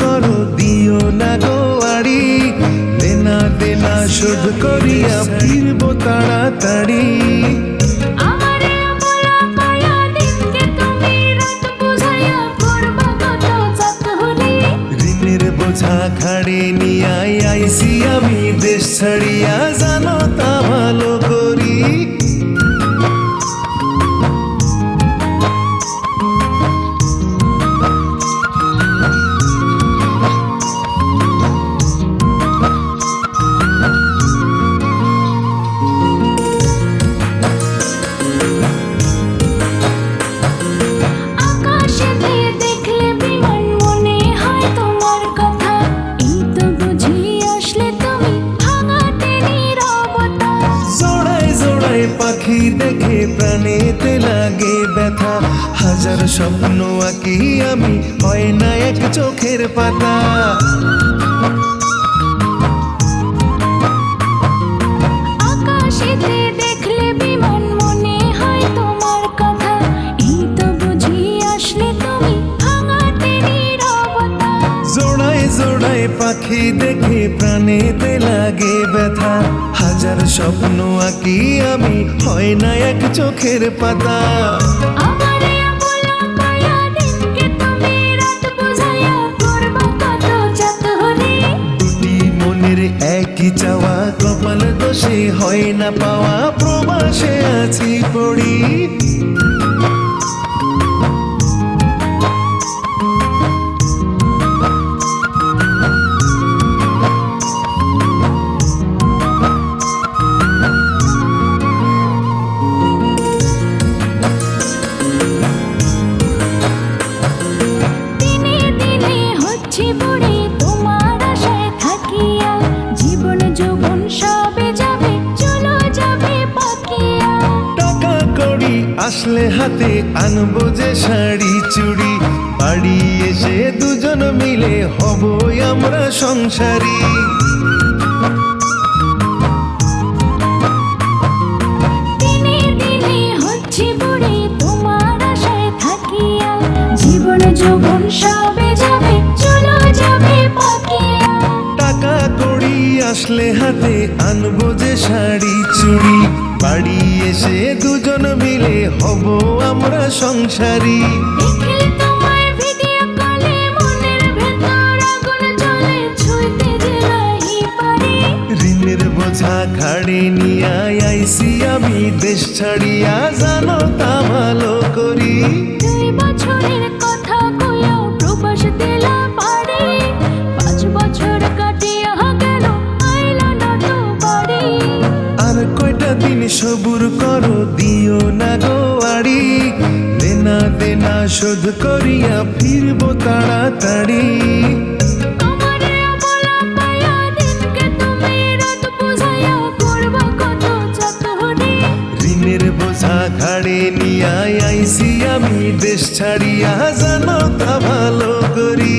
করো দিও না গো আড়ি। দেনা দেনা শোধ করিয়া ফিরব তাড়াতাড়ি। বোঝা খাড়ে আইসি আমি দেশ ছাড়িয়া জানো তা ভালো করি। পাখি দেখে প্রাণেতে লাগে ব্যথা। হাজার স্বপ্ন আঁকি আমি হয় না এক চোখের পাতা। পাখি দেখে প্রাণেতে লাগে ব্যথা। হাজার স্বপ্ন আঁকি আমি হয় না এক চোখের পাতা। একই চাওয়া কপাল দোষে হয় না পাওয়া প্রবাসে আছি পড়ি। আসলে হাতে আনব যে শাড়ি চুড়ি। বাড়ি এসে দুজন মিলে হবই আমরা সংসারী। জীবন সবে যাবে চলো যাবে পাকিয়া টাকা করি আসলে হাতে আনব যে শাড়ি চুড়ি। বাড়ি এসে দুজন মিলে হব আমরা সংসারী। ঋণের বোঝা ঘাড়ে নিয়ে আইসি আমি দেশ ছাড়িয়া জানো তা ভালো করি। সবুর করো দিও না গো আড়ি। দেনা দেনা শোধ করিয়া ফিরবো তাড়াতাড়ি। বোঝা ঘাড়ে নিয়ে আইসি আমি দেশ ছাড়িয়া জানো তা ভালো করি।